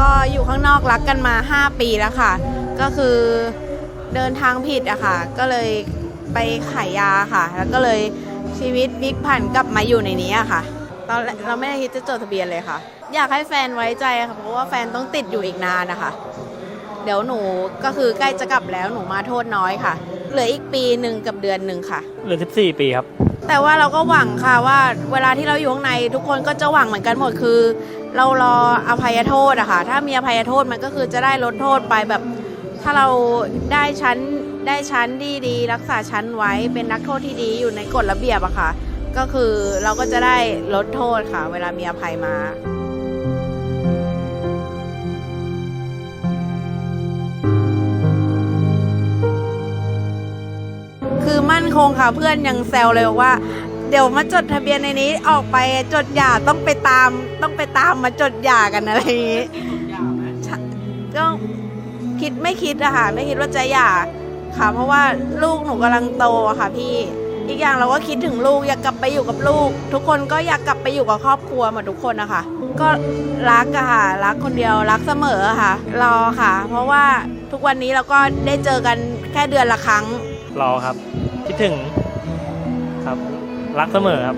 ก็อยู่ข้างนอกรักกันมา 5 ปีแล้วค่ะ ก็คือเดินทางผิดอะค่ะ ก็เลยไปขายยาค่ะ แล้วก็เลยชีวิตพลิกผันกลับมาอยู่ในนี้อะค่ะตอนแรกเราไม่ได้คิดจะจดทะเบียนเลยค่ะ อยากให้แฟนไว้ใจค่ะ เพราะว่าแฟนต้องติดอยู่อีกนานนะคะ เดี๋ยวหนูก็คือใกล้จะกลับแล้วหนูมาโทษน้อยค่ะ เหลืออีกปีหนึ่งกับเดือนหนึ่งค่ะ เหลือ 14 ปีครับ แต่ว่าเราก็หวังค่ะว่าเวลาที่เราอยู่ข้างในทุกคนก็จะหวังเหมือนกันหมดคือ เรารออภัยโทษอะค่ะถ้ามีอภัยโทษมันก็คือจะได้ลดโทษไปแบบ ถ้าเราได้ชั้นได้ชั้นดีดีรักษาชั้นไว้เป็นนักโทษที่ดีอยู่ในกฎระเบียบอะค่ะ ก็คือเราก็จะได้ลดโทษค่ะ เวลามีอภัยมา คงค่ะเพื่อนยังแซวเลยบอกว่า เดี๋ยวมาจดทะเบียนในนี้ออกไปจดหย่าต้องไปตาม ต้องไปตามมาจดหย่ากันอะไรอย่างนี้ก็คิดไม่คิดอะค่ะไม่คิดว่าจะหย่าค่ะ เพราะว่าลูกหนูกำลังโตอะค่ะพี่อีกอย่างเราก็คิดถึงลูกอยากกลับไปอยู่กับลูก ทุกคนก็อยากกลับไปอยู่กับครอบครัวหมดทุกคนนะคะก็รักอะค่ะ รักคนเดียวรักเสมอค่ะ รอค่ะ เพราะว่าทุกวันนี้เราก็ได้เจอกันแค่เดือนละครั้ง รอครับ คิดถึงครับ รักเสมอครับ